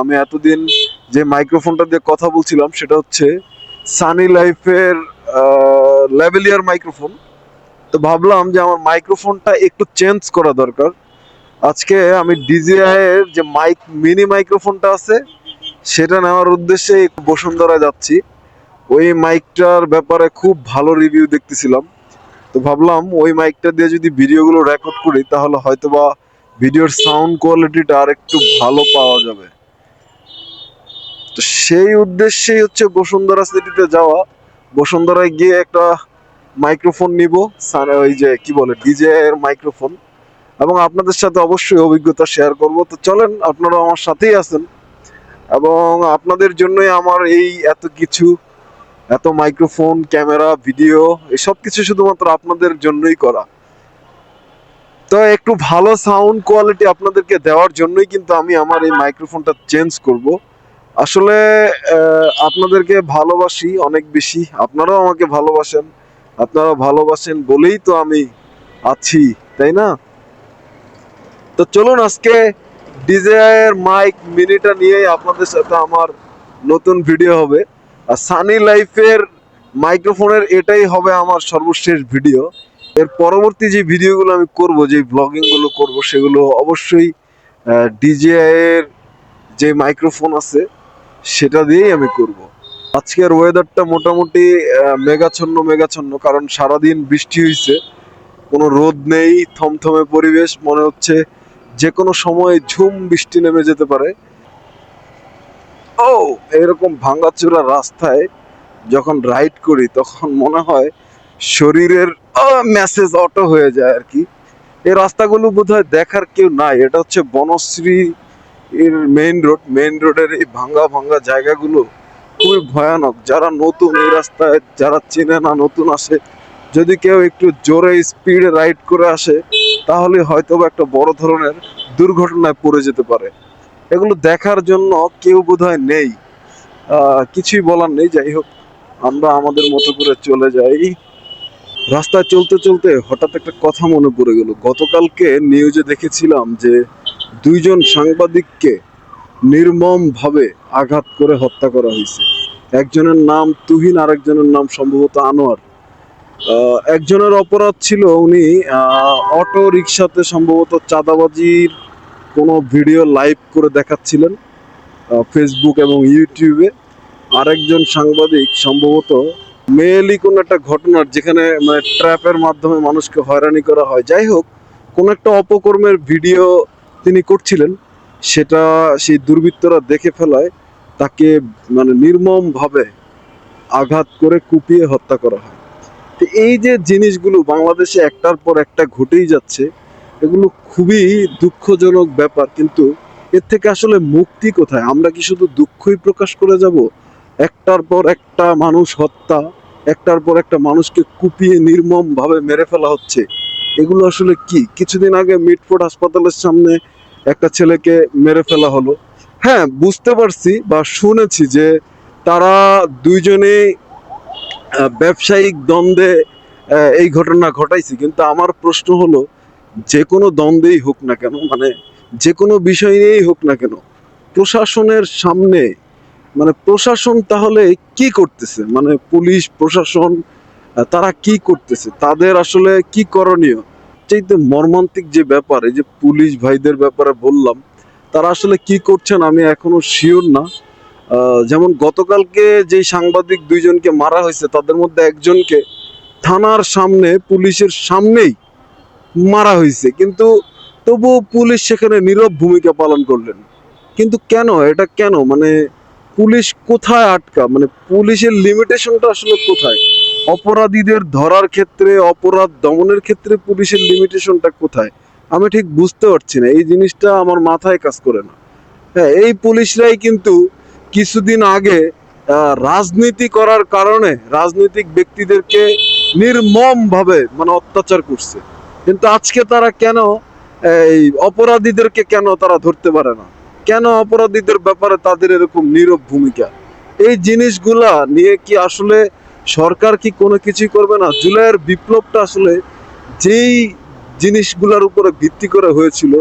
আমি এতদিন যে মাইক্রোফোনটা দিয়ে কথা বলছিলাম, সেটা হচ্ছে সানি লাইফের লেভেলিয়ার মাইক্রোফোন তো ভাবলাম যে আমার মাইক্রোফোনটা একটু চেঞ্জ করা দরকার। আজকে আমি ডিজিআই এর যে মাইক মিনি মাইক্রোফোনটা আছে, সেটা নেওয়ার উদ্দেশ্যে একটু বসুন্ধরায় যাচ্ছি। ওই মাইকটার ব্যাপারে খুব ভালো রিভিউ দেখতেছিলাম। তো ভাবলাম ওই মাইকটা দিয়ে যদি ভিডিওগুলো রেকর্ড করি, তাহলে হয়তোবা ভিডিওর সাউন্ড কোয়ালিটিটা আর একটু ভালো পাওয়া যাবে। তো সেই উদ্দেশ্যেই হচ্ছে বসুন্ধরা সিটিতে যাওয়া। বসুন্ধরায় গিয়ে একটা মাইক্রোফোন নিব। ওই যে কি বলে ডিজে এর মাইক্রোফোন এবং আপনাদের সাথে অবশ্যই অভিজ্ঞতা শেয়ার করব। তো চলেন আপনারা আমার সাথেই আছেন। এবং আপনাদের জন্যই আমার এই এত কিছু, এত মাইক্রোফোন ক্যামেরা ভিডিও এসব কিছু শুধুমাত্র আপনাদের জন্যই করা। তো একটু ভালো সাউন্ড কোয়ালিটি আপনাদেরকে দেওয়ার জন্যই কিন্তু আমি আমার এই মাইক্রোফোনটা চেঞ্জ করব। আসলে আপনাদেরকে ভালোবাসি অনেক বেশি। আপনারাও আমাকে ভালোবাসেন। আপনারা ভালোবাসেন বলেই তো আমি আছি, তাই না? তো চলুন আজকে ডিজায়ার মাইক মিনিটা নিয়ে আপনাদের সাথে আমার নতুন ভিডিও হবে। আর সানি লাইফের মাইক্রোফোনের এটাই হবে আমার সর্বশেষ ভিডিও এর পরবর্তী যে ভিডিওগুলো আমি করব, যে ব্লগিংগুলো করব, সেগুলো অবশ্যই ডিজিআই এর যে মাইক্রোফোন আছে সেটা দিয়েই আমি করব। আজকের ওয়েদারটা মোটামুটি মেঘাচ্ছন্ন মেঘাচ্ছন্ন, কারণ সারাদিন বৃষ্টি হয়েছে কোনো রোদ নেই, থমথমে পরিবেশ, মনে হচ্ছে যে কোনো সময় ঝুম বৃষ্টি নেমে যেতে পারে। ও, এরকম ভাঙ্গাচোরা রাস্তায় যখন রাইড করি, তখন মনে হয় শরীরের মেসেজ অটো হয়ে যায় আর কি। এই রাস্তাগুলো বোধহয় দেখার কেউ নাই, এটা হচ্ছে বনশ্রী এর মেইন রোড মেইন রোডের এই ভাঙ্গা ভাঙ্গা জায়গাগুলো খুবই ভয়ানক। যারা নতুন এই রাস্তায়, যারা চেনে না, নতুন আসে, যদি কেউ একটু জোরে স্পিডে রাইড করে আসে, তাহলে হয়তো একটা বড় ধরনের দুর্ঘটনায় পড়ে যেতে পারে। এগুলো দেখার জন্য কেউ বোধহয় নেই। কিছুই বলার নেই। যাই হোক, আমরা আমাদের মতো করে চলে যাই। রাস্তায় চলতে চলতে হঠাৎ একটা কথা মনে পড়ে গেল। গতকালকে নিউজে দেখেছিলাম যে দুইজন সাংবাদিককে নির্মম ভাবে আঘাত করে হত্যা করা হয়েছে। একজনের নাম তুহিন আর একজনের নাম সম্ভবত আনোয়ার। একজনের অপরাধ ছিল উনি অটো রিক্সাতে সম্ভবত চাঁদাবাজির কোনো ভিডিও লাইভ করে দেখাচ্ছিলেন ফেসবুক এবং ইউটিউবে আরেকজন সাংবাদিক সম্ভবত মেয়েলি কোনো একটা ঘটনার যেখানে মানে ট্র্যাপের মাধ্যমে মানুষকে হয়রানি করা হয়। যাই হোক, কোনো একটা অপকর্মের ভিডিও তিনি করছিলেন, সেটা সেই দুর্বৃত্তরা দেখে ফেলায়, তাকে মানে নির্মমভাবে আঘাত করে কুপিয়ে হত্যা করা হয়। তো এই যে জিনিসগুলো বাংলাদেশে একটার পর একটা ঘটেই যাচ্ছে, এগুলো খুবই দুঃখজনক ব্যাপার, কিন্তু এর থেকে আসলে মুক্তি কোথায়? আমরা কি শুধু দুঃখই প্রকাশ করে যাব? একটার পর একটা মানুষ হত্যা, একটার পর একটা মানুষকে কুপিয়ে নির্মম ভাবে মেরে ফেলা হচ্ছে, এগুলো আসলে কি? কিছুদিন আগে মিটফোর্ড হাসপাতালের সামনে একটা ছেলেকে মেরে ফেলা হলো। হ্যাঁ বুঝতে পারছি বা শুনেছি যে তারা দুইজনেই আহ, ব্যবসায়িক দ্বন্দ্বে এই ঘটনা ঘটাইছে। কিন্তু আমার প্রশ্ন হলো যে কোনো দ্বন্দ্বেই হোক না কেন মানে যে কোনো বিষয় নিয়েই হোক না কেন প্রশাসনের সামনে মানে প্রশাসন তাহলে কি করতেছে? মানে পুলিশ প্রশাসন তারা কি করতেছে? তাদের আসলে কি করণীয়? চাইতে মর্মান্তিক যে ব্যাপার, এই যে পুলিশ ভাইদের ব্যাপারে বললাম, তারা আসলে কি করছেন আমি এখনও শিওর না। যেমন গতকালকে যে সাংবাদিক দুইজনকে মারা হয়েছে, তাদের মধ্যে একজনকে থানার সামনে, পুলিশের সামনেই মারা হয়েছে। কিন্তু তবুও পুলিশ সেখানে নীরব ভূমিকা পালন করলেন। কিন্তু কেন? এটা কেন? মানে পুলিশ কোথায় আটকা? মানে পুলিশের লিমিটেশনটা আসলে কোথায়? অপরাধীদের ধরার ক্ষেত্রে, অপরাধ দমনের ক্ষেত্রে পুলিশের লিমিটেশনটা কোথায়? আমি ঠিক বুঝতে পারছি না, এই জিনিসটা আমার মাথায় কাজ করে না। হ্যাঁ এই পুলিশরাই কিন্তু কিছুদিন আগে রাজনীতি করার কারণে রাজনৈতিক ব্যক্তিদেরকে নির্মম ভাবে মানে অত্যাচার করছে। কিন্তু আজকে তারা কেন, এই অপরাধীদেরকে কেন তারা ধরতে পারে না? কেন অপরাধীদের ব্যাপারে তাদের এরকম নীরব ভূমিকা? এই জিনিসগুলা নিয়ে কি আসলে সরকার কি কোনো কিছুই করবে না? জুলাইয়ের বিপ্লবটা আসলে যেই জিনিসগুলোর উপরে ভিত্তি করে হয়েছিল,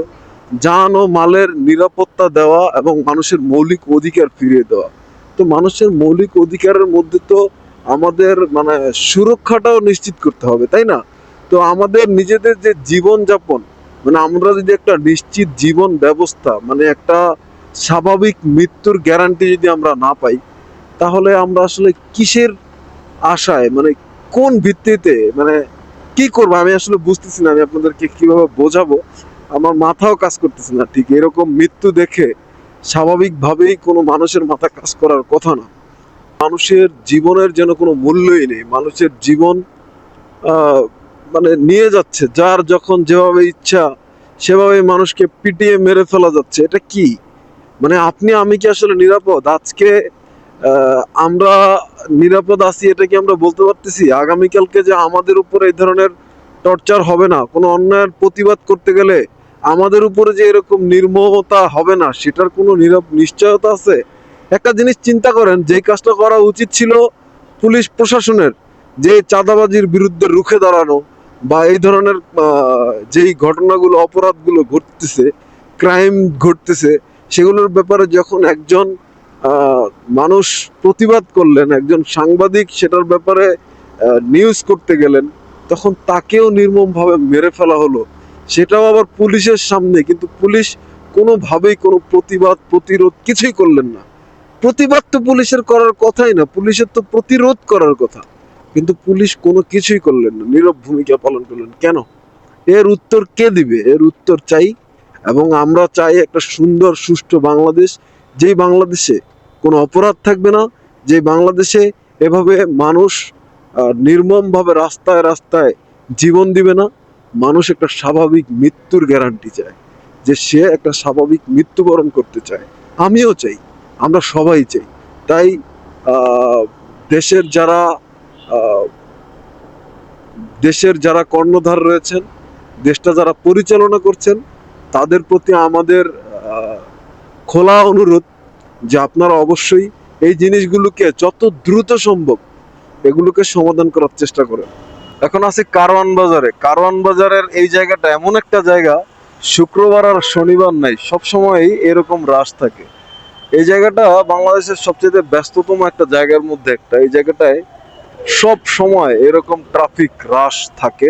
যান ও মালের নিরাপত্তা দেওয়া এবং মানুষের মৌলিক অধিকার ফিরিয়ে দেওয়া। তো মানুষের মৌলিক অধিকারের মধ্যে তো আমাদের মানে সুরক্ষাটাও নিশ্চিত করতে হবে, তাই না? তো আমাদের নিজেদের যে জীবন যাপন মানে আমরা যদি একটা নিশ্চিত জীবন ব্যবস্থা মানে একটা স্বাভাবিক মৃত্যুর গ্যারান্টি যদি আমরা না পাই, তাহলে আমরা আসলে কিসের আশায় মানে কোন ভিত্তিতে মানে কি করব? আমি আসলে বুঝতেছি না, আমি আপনাদেরকে কীভাবে বোঝাবো। আমার মাথাও কাজ করতেছে না, ঠিক এরকম মৃত্যু দেখে স্বাভাবিকভাবেই কোনো মানুষের মাথা কাজ করার কথা না। মানুষের জীবনের যেন কোনো মূল্যই নেই, মানুষের জীবন মানে নিয়ে যাচ্ছে, যার যখন যেভাবে ইচ্ছা সেভাবে মানুষকে পিটিয়ে মেরে ফেলা যাচ্ছে, এটা কি? মানে আপনি, আমি কি আসলে নিরাপদ? আজকে আমরা নিরাপদ আছি, এটা কি আমরা বলতে পারতেছি? আগামীকালকে যে আমাদের উপর এই ধরনের টর্চার হবে না, কোনো অন্যায়ের প্রতিবাদ করতে গেলে আমাদের উপরে যে এরকম নির্মমতা হবে না, সেটার কোনো নিরাপ নিশ্চয়তা আছে? একটা জিনিস চিন্তা করেন, যে কাজটা করা উচিত ছিল পুলিশ প্রশাসনের, যে চাঁদাবাজির বিরুদ্ধে রুখে দাঁড়ানো বা এই ধরনের যেই ঘটনাগুলো, অপরাধগুলো ঘটতেছে, ক্রাইম ঘটতেছে, সেগুলোর ব্যাপারে যখন একজন মানুষ প্রতিবাদ করলেন, একজন সাংবাদিক সেটার ব্যাপারে নিউজ করতে গেলেন, তখন তাকেও নির্মমভাবে মেরে ফেলা হলো। সেটাও আবার পুলিশের সামনে, কিন্তু পুলিশ কোনোভাবেই কোনো প্রতিবাদ, প্রতিরোধ কিছুই করলেন না। প্রতিবাদ তো পুলিশের করার কথাই না, পুলিশের তো প্রতিরোধ করার কথা। কিন্তু পুলিশ কোনো কিছুই করলেন না, নীরব ভূমিকা পালন করলেন। কেন? এর উত্তর কে দিবে? এর উত্তর চাই, এবং আমরা চাই একটা সুন্দর, সুষ্ঠু বাংলাদেশ। যেই বাংলাদেশে কোনো অপরাধ থাকবে না যে বাংলাদেশে এভাবে মানুষ নির্মমভাবে রাস্তায় রাস্তায় জীবন দিবে না, মানুষ একটা স্বাভাবিক মৃত্যুর গ্যারান্টি চায় যে সে একটা স্বাভাবিক মৃত্যুবরণ করতে চায়। আমিও চাই, আমরা সবাই চাই। তাই দেশের যারা দেশের যারা কর্ণধার রয়েছেন, দেশটা যারা পরিচালনা করছেন, তাদের প্রতি আমাদের খোলা অনুরোধ যে আপনারা অবশ্যই এই জিনিসগুলোকে যত দ্রুত সম্ভব এগুলোকে সমাধান করার চেষ্টা করেন। এখন আছে কারওয়ান বাজারে। কারওয়ান বাজারের এই জায়গাটা এমন একটা জায়গা, শুক্রবার আর শনিবার নাই, সবসময়ই এরকম রাশ থাকে। এই জায়গাটা বাংলাদেশের সবচেয়ে ব্যস্ততম একটা জায়গার মধ্যে একটা। এই জায়গাটায় সব সময় এরকম ট্রাফিক রাশ থাকে।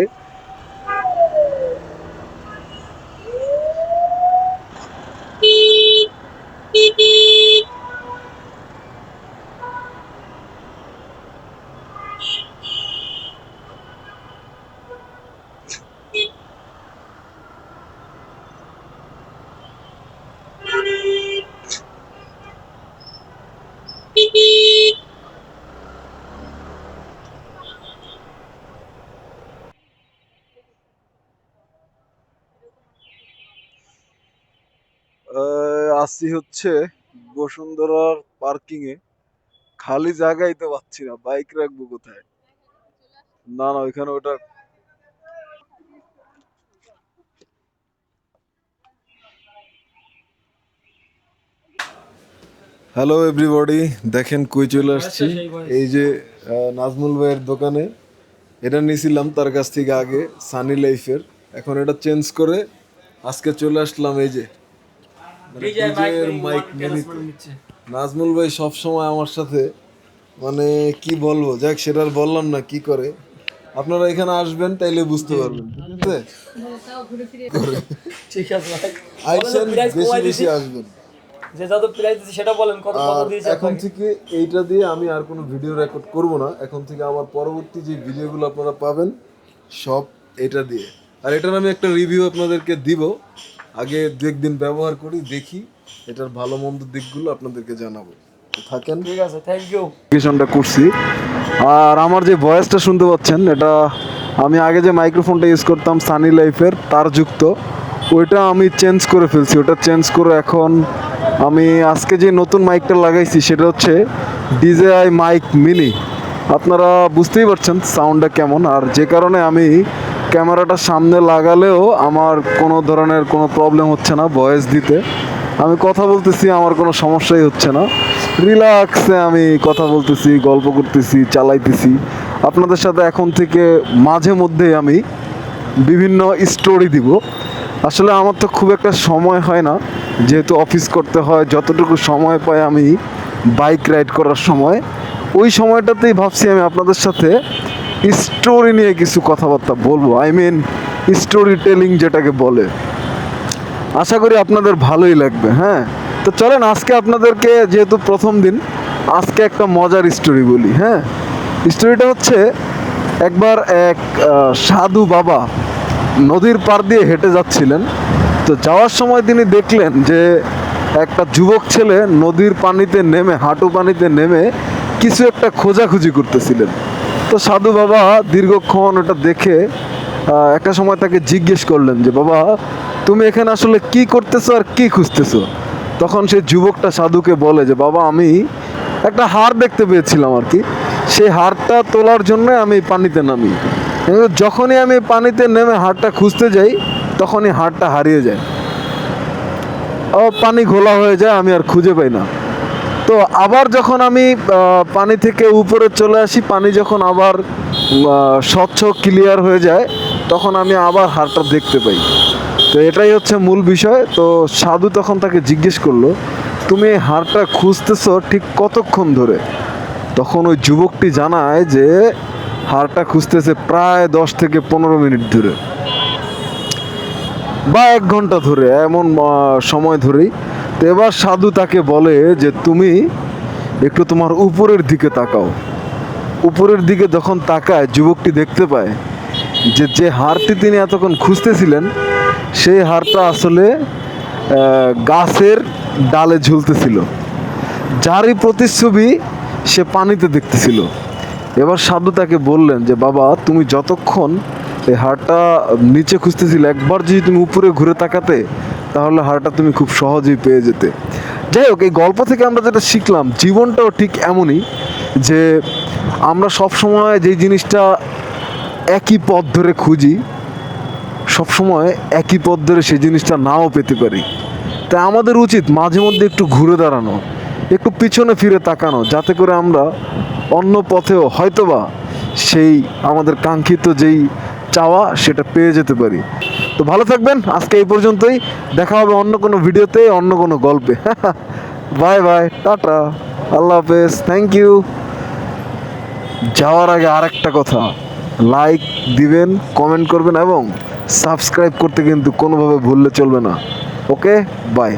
আসছি হচ্ছে বসুন্ধরার পার্কিং এ। খালি জায়গাই তো পাচ্ছি না বাইক রাখব কোথায়? না না ওইখানে ওটা হ্যালো এভরিবডি দেখেন কই চলে আসছি। এই যে নাজমুল ভাইয়ের দোকানে এটা নিয়েছিলাম তার কাছ থেকে আগে সানি লাইফের এখন এটা চেঞ্জ করে আজকে চলে আসলাম এই যে মানে ডিজের মাইক নিতে। নাজমুল ভাই সব সময় আমার সাথে মানে কি বলব যাক সেটা আর বললাম না কি করে? আপনারা এখানে আসবেন তাইলে বুঝতে পারবেন ঠিক আছে? আইসেন বেশি বেশি আসবেন। যে যত প্রাইস দিচ্ছে সেটা বলেন কত কত আর দিয়েছে এখন থেকে এইটা দিয়ে আমি আর কোনো ভিডিও রেকর্ড করব না। এখন থেকে আমার পরবর্তী যে ভিডিওগুলো আপনারা পাবেন সব এটা দিয়ে। আর এটার আমি একটা রিভিউ আপনাদেরকে দিব। আগে দু একদিন ব্যবহার করি দেখি এটার ভালো মন্দ দিকগুলো আপনাদেরকে জানাব। থাকেন? ঠিক আছে থ্যাংক ইউ নোটিফিকেশনটা করছি। আর আমার যে ভয়েসটা শুনতে পাচ্ছেন এটা আমি আগে যে মাইক্রোফোনটা ইউজ করতাম সানি লাইফের তার যুক্ত। ওইটা আমি চেঞ্জ করে ফেলছি। ওটা চেঞ্জ করে এখন আমি আজকে যে নতুন মাইকটা লাগাইছি সেটা হচ্ছে ডিজেআই মাইক মিনি আপনারা বুঝতেই পারছেন সাউন্ডটা কেমন। আর যে কারণে আমি ক্যামেরাটা সামনে লাগালেও আমার কোনো ধরনের কোনো প্রবলেম হচ্ছে না ভয়েস দিতে। আমি কথা বলতেছি, আমার কোনো সমস্যাই হচ্ছে না। রিল্যাক্সে আমি কথা বলতেছি, গল্প করতেছি, চালাইতেছি। আপনাদের সাথে এখন থেকে মাঝে মধ্যে আমি বিভিন্ন স্টোরি দিব। আসলে আমার তো খুব একটা সময় হয় না। যেহেতু অফিস করতে হয়, যতটুকু সময় পাই আমি বাইক রাইড করার সময়। ওই সময়টাতেই ভাবছি আমি আপনাদের সাথে স্টোরি নিয়ে কিছু কথাবার্তা বলব। আই মিন স্টোরি টেলিং যেটাকে বলে। আশা করি আপনাদের ভালোই লাগবে হ্যাঁ? তো চলেন, আজকে আপনাদেরকে, যেহেতু প্রথম দিন, আজকে একটা মজার স্টোরি বলি হ্যাঁ? স্টোরিটা হচ্ছে, একবার এক সাধু বাবা নদীর পার দিয়ে হেঁটে যাচ্ছিলেন। তো যাওয়ার সময় তিনি দেখলেন যে, একটা যুবক ছেলে নদীর পানিতে নেমে, হাঁটু পানিতে নেমে কিছু একটা খোঁজাখুঁজি করতেছিলেন। তো সাধু বাবা দীর্ঘক্ষণ ওটা দেখে একটা সময় তাকে জিজ্ঞেস করলেন যে, বাবা, তুমি এখানে আসলে কি করতেছো আর কি খুঁজতেছো? তখন সেই যুবকটা সাধুকে বলে যে, বাবা, আমি একটা হার দেখতে পেয়েছিলাম আর কি। সেই হারটা তোলার জন্য আমি পানিতে নামি। কিন্তু যখনই আমি পানিতে নেমে হারটা খুঁজতে যাই, তখনই হারটা হারিয়ে যায়। পানি ঘোলা হয়ে যায়, আমি আর খুঁজে পাই না। তো আবার যখন আমি পানি থেকে উপরে চলে আসি, পানি যখন আবার স্বচ্ছ ক্লিয়ার হয়ে যায়, তখন আমি আবার হারটা দেখতে পাই। তো এটাই হচ্ছে মূল বিষয়। তো সাধু তখন তাকে জিজ্ঞেস করল, তুমি এই হারটা খুঁজতেছো ঠিক কতক্ষণ ধরে? তখন ওই যুবকটি জানায় যে হারটা খুঁজতেছে প্রায় দশ থেকে পনেরো মিনিট ধরে। বা এক ঘণ্টা ধরে, এমন সময় ধরেই। এবার সাধু তাকে বলে যে, তুমি একটু তোমার উপরের দিকে তাকাও। উপরের দিকে যখন তাকায়, যুবকটি দেখতে পায় যে যে হারটি তিনি এতক্ষণ খুঁজতেছিলেন, সেই হারটা আসলে গাছের ডালে ঝুলতেছিল, যারই প্রতিচ্ছবি সে পানিতে দেখতেছিল। এবার সাধু তাকে বললেন যে, বাবা, তুমি যতক্ষণ এই হারটা নিচে খুঁজতেছিলে, একবার যদি তুমি উপরে ঘুরে তাকাতে তাহলে হাড়টা তুমি খুব সহজেই পেয়ে যেতে। যাই হোক, এই গল্প থেকে আমরা যেটা শিখলাম, জীবনটাও ঠিক এমনই যে আমরা সব সময় যেই জিনিসটা একই পথ ধরে খুঁজি, সবসময় একই পথ ধরে সেই জিনিসটা নাও পেতে পারি। তাই আমাদের উচিত মাঝে মধ্যে একটু ঘুরে দাঁড়ানো, একটু পিছনে ফিরে তাকানো, যাতে করে আমরা অন্য পথেও হয়তোবা সেই আমাদের কাঙ্ক্ষিত যেই চাওয়া, সেটা পেয়ে যেতে পারি। তো ভালো থাকবেন, আজকে এই পর্যন্তই। দেখা হবে অন্য কোনো ভিডিওতে, অন্য কোনো গল্পে। Bye bye, tata. আল্লাহ হাফেজ থ্যাংক ইউ যাওয়ার আগে আরেকটা কথা লাইক দিবেন কমেন্ট করবেন এবং সাবস্ক্রাইব করতে কিন্তু কোনোভাবে ভুললে চলবে না। Okay bye